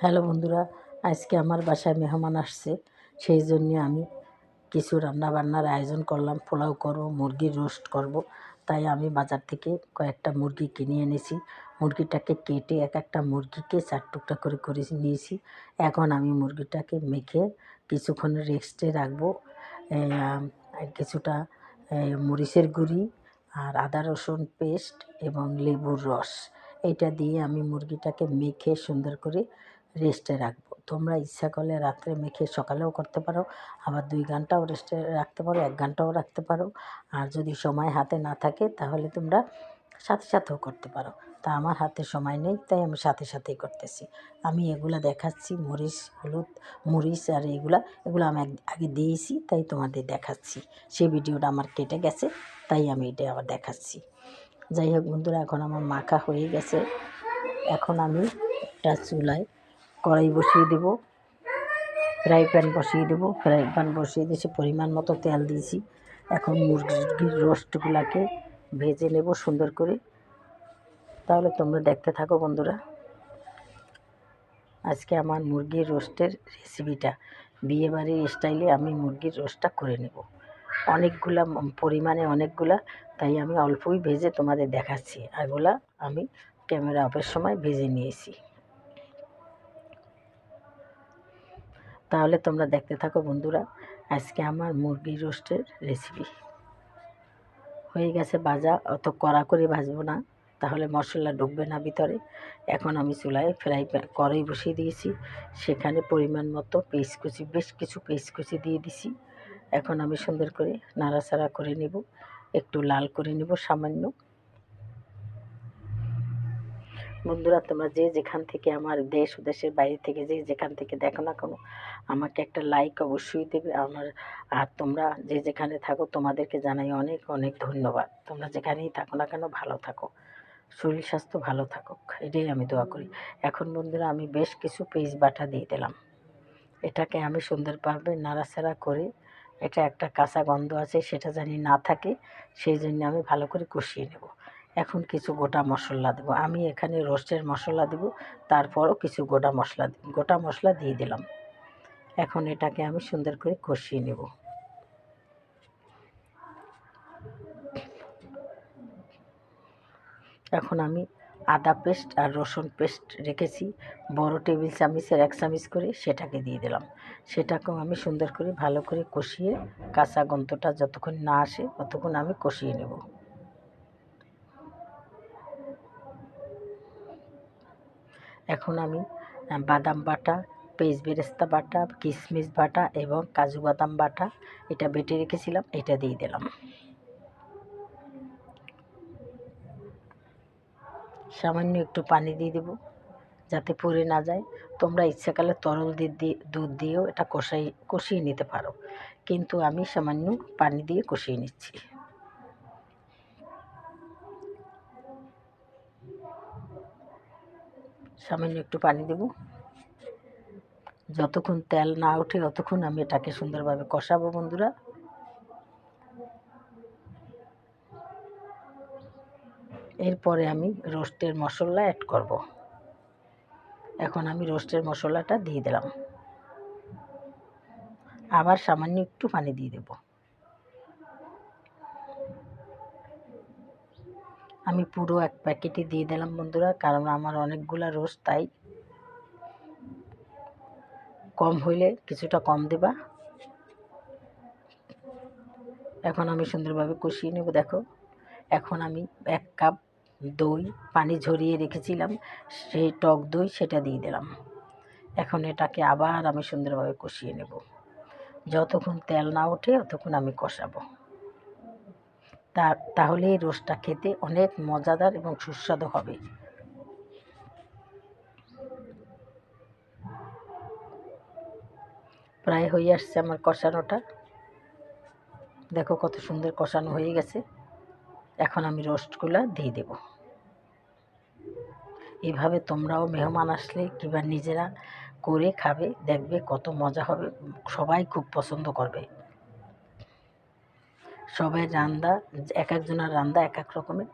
Hello বন্ধুরা, আজকে আমার বাসায় মেহমান আসছে। সেই জন্য আমি কিছু রান্না বান্নার আয়োজন করলাম, পোলাও করব, মুরগির রোস্ট করব। তাই আমি বাজার থেকে কয়েকটা মুরগি কিনে এনেছি। মুরগিটাকে কেটে এক একটা মুরগিকে চার টুকটা করে করে নিয়েছি। এখন আমি মুরগিটাকে মেখে কিছুক্ষণ রেস্টে রাখব। কিছুটা মরিচের গুঁড়ি আর আদা রসুন পেস্ট এবং লেবুর রস। এটা দিয়ে আমি মুরগিটাকে মেখে সুন্দর করে রেস্টে রাখব। তোমরা ইচ্ছা করলে রাত্রে মেখে সকালেও করতে পারো, আবার দুই ঘন্টাও রেস্টে রাখতে পারো, এক ঘন্টাও রাখতে পারো। আর যদি সময় হাতে না থাকে, তাহলে তোমরা সাথে সাথেও করতে পারো। তা আমার হাতে সময় নেই, তাই আমি সাথে সাথেই করতেছি। আমি এগুলা দেখাচ্ছি, মরিচ, হলুদ, মরিচ আর এগুলা, এগুলো আমি আগ- দিয়েছি, তাই তোমাদের দেখাচ্ছি। সেই ভিডিওটা আমার কেটে গেছে, তাই আমি এটা আবার দেখাচ্ছি। যাই হোক বন্ধুরা, এখন আমার মাখা হয়ে গেছে। এখন আমি একটা চুলায় কড়াই বসিয়ে দেবো। ফ্রাই প্যান বসিয়ে দেবো। ফ্রাই প্যান বসিয়ে দিয়েছি পরিমাণ মতো তেল দিয়েছি। এখন মুরগির রোস্টগুলাকে ভেজে নেব সুন্দর করে। তাহলে তোমরা দেখতে থাকো বন্ধুরা। আজকে আমার মুরগির রোস্টের রেসিপিটা। বিয়েবাড়ির স্টাইলে আমি মুরগির রোস্টটা করে নেব। অনেকগুলা পরিমাণে অনেকগুলা, তাই আমি অল্পই ভেজে তোমাদের দেখাচ্ছি। এগুলা আমি ক্যামেরা অফের সময় ভেজে নিয়েছি। তাহলে তোমরা দেখতে থাকো বন্ধুরা, আজকে আমার মুরগির রোস্টের রেসিপি হয়ে গেছে ভাজা, অত কড়া করে ভাজবো না, তাহলে মশলা ঢুকবে না ভিতরে। এখন আমি চুলায় ফ্রাই কড়াই বসিয়ে দিয়েছি, সেখানে পরিমাণ মতো পেস্ট কুচি বেশ কিছু পেস্ট কুচি দিয়ে দিছি। এখন আমি সুন্দর করে নাড়াচাড়া করে নেব, একটু লাল করে নেব সামান্য। বন্ধুরা, তোমরা যে যেখান থেকে আমার দেশ দেশের বাইরে থেকে যে যেখান থেকে দেখো না কেন, আমাকে একটা লাইক অবশ্যই দেবে। আমার, আর তোমরা যে যেখানে থাকো, তোমাদেরকে জানাই অনেক অনেক ধন্যবাদ। তোমরা যেখানেই থাকো না কেন, ভালো থাকো। শরীর স্বাস্থ্য ভালো থাকুক, এটাই আমি দোয়া করি। এখন বন্ধুরা, আমি বেশ কিছু পেঁয়াজ বাটা দিয়ে দিলাম। এটাকে আমি সুন্দরভাবে নাড়াচাড়া করে, এটা একটা কাঁচা গন্ধ আছে, সেটা জানি না থাকে, সেই জন্য আমি ভালো করে কষিয়ে নেব। এখন কিছু গোটা মশলা দেবো। আমি এখানে রোস্টের মশলা দেবো, তারপরও কিছু গোটা মশলা গোটা মশলা দিয়ে দিলাম। এখন এটাকে আমি সুন্দর করে কষিয়ে নেব। এখন আমি আদা পেস্ট আর রসুন পেস্ট রেখেছি। বড় টেবিল চামিচের এক চামিচ করে সেটাকে দিয়ে দিলাম। সেটাকেও আমি সুন্দর করে ভালো করে কষিয়ে কাঁচা গন্ধটা যতক্ষণ না আসে ততক্ষণ আমি কষিয়ে নেব। এখন আমি বাদাম বাটা, পেঁয়াজ বেরেস্তা বাটা কিশমিশ বাটা এবং কাজু বাদাম বাটা এটা বেটে রেখেছিলাম, এটা দিয়ে দিলাম। সামান্য একটু পানি দিয়ে দেবো যাতে পুড়ে না যায়। তোমরা ইচ্ছাকালে তরল দুধ দিয়েও এটা কষাই, কষিয়ে নিতে পারো। কিন্তু আমি সামান্য পানি দিয়ে কষিয়ে নিচ্ছি। সামান্য একটু পানি দেব। যতক্ষণ তেল না ওঠে ততক্ষণ আমি এটাকে সুন্দরভাবে কষাবো বন্ধুরা। এরপরে আমি রোস্টের মশলা অ্যাড করব। এখন আমি রোস্টের মশলাটা দিয়ে দিলাম। আবার সামান্য একটু পানি দিয়ে দেব। আমি পুরো এক প্যাকেটই দিয়ে দিলাম বন্ধুরা, কারণ আমার অনেকগুলা রোস্ট, তাই কম হইলে কিছুটা কম দেবা। এখন আমি সুন্দরভাবে কষিয়ে নেব, দেখো। এখন আমি এক কাপ দই, পানি ঝরিয়ে রেখেছিলাম, সেই টক দই সেটা দিয়ে দিলাম। এখন এটাকে আবার আমি সুন্দরভাবে কষিয়ে নেব। যতক্ষণ তেল না ওঠে, ততক্ষণ আমি কষাবো। তা, তাহলে এই রোস্টটা খেতে অনেক মজাদার এবং সুস্বাদু হবে। প্রায় হয়ে আসছে আমার কষানোটা। দেখো কত সুন্দর কষানো হয়ে গেছে। এখন আমি রোস্টগুলো দিয়ে দেব। এভাবে তোমরাও মেহমান আসলে কিংবা নিজেরা করে খাবে, দেখবে কত মজা হবে। সবাই খুব পছন্দ করবে। সবাই রান্না এক একজনের রান্না এক এক রকমের।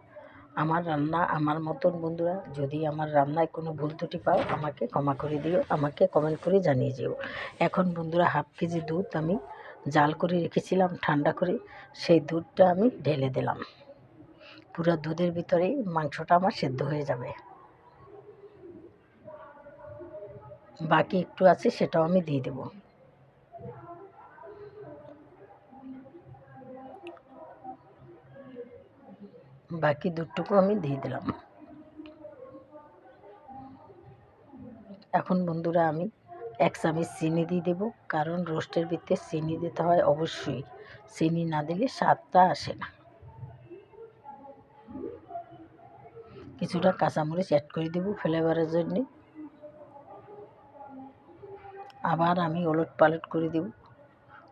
আমার রান্না, আমার মতন বন্ধুরা, যদি আমার রান্নায় কোনো ভুল ত্রুটি পাও, আমাকে ক্ষমা করে দিও, আমাকে কমেন্ট করে জানিয়ে যেও। এখন বন্ধুরা হাফ কেজি দুধ আমি জাল করে রেখেছিলাম, ঠান্ডা করে। সেই দুধটা আমি ঢেলে দিলাম। পুরো দুধের ভিতরে মাংসটা আমার সেদ্ধ হয়ে যাবে। বাকি একটু আছে, সেটাও আমি দিয়ে দেবো। বাকি দুধটুকু আমি দিয়ে দিলাম। এখন বন্ধুরা আমি এক চামচ চিনি দিয়ে দেবো, কারণ রোস্টের ভিতরে চিনি দিতে হয় অবশ্যই। চিনি না দিলে স্বাদটা আসে না। কিছুটা কাঁচামরিচ অ্যাড করে দেবো ফ্লেভারের জন্যে। আবার আমি ওলট পালট করে দেব।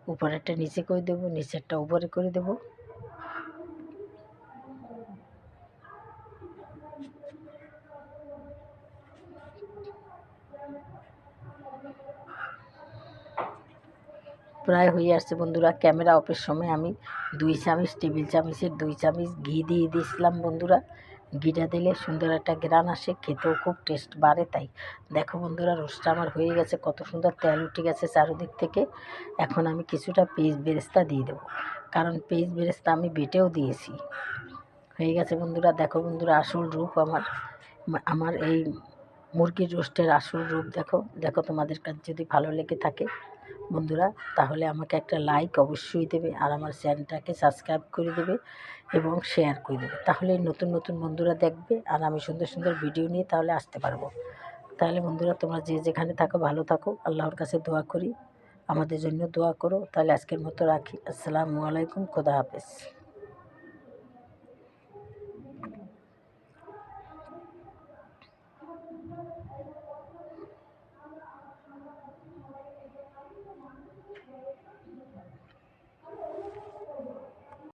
উপরেরটা নিচে করে দেবো, নিচেরটা উপরে করে দেবো। প্রায় হয়ে আসছে বন্ধুরা। ক্যামেরা অফের সময় আমি দুই চামচ, টেবিল চামচের দুই চামচ ঘি দিয়ে দিয়েছিলাম বন্ধুরা। ঘিটা দিলে সুন্দর একটা গ্রান আসে, খেতেও খুব টেস্ট বাড়ে তাই। দেখো বন্ধুরা রোস্টটা আমার হয়ে গেছে, কত সুন্দর তেল উঠে গেছে চারোদিক থেকে। এখন আমি কিছুটা পেঁয়াজ বেরেস্তা দিয়ে দেবো, কারণ পেঁয়াজ বেরেস্তা আমি বেটেও দিয়েছি। হয়ে গেছে বন্ধুরা, দেখো বন্ধুরা, আসল রূপ আমার আমার এই মুরগির রোস্টের আসল রূপ দেখো। দেখো তোমাদের কাছে যদি ভালো লেগে থাকে বন্ধুরা, তাহলে আমাকে একটা লাইক অবশ্যই দেবে আর আমার চ্যানেলটাকে সাবস্ক্রাইব করে দেবে এবং শেয়ার করে দেবে। তাহলে নতুন নতুন বন্ধুরা দেখবে আর আমি সুন্দর সুন্দর ভিডিও নিয়ে তাহলে আসতে পারব। তাহলে বন্ধুরা, তোমরা যে যেখানে থাকো, ভালো থাকো। আল্লাহর কাছে দোয়া করি। আমাদের জন্য দোয়া করো। তাহলে আজকের মতো রাখি। আসসালামু আলাইকুম। খোদা হাফেজ।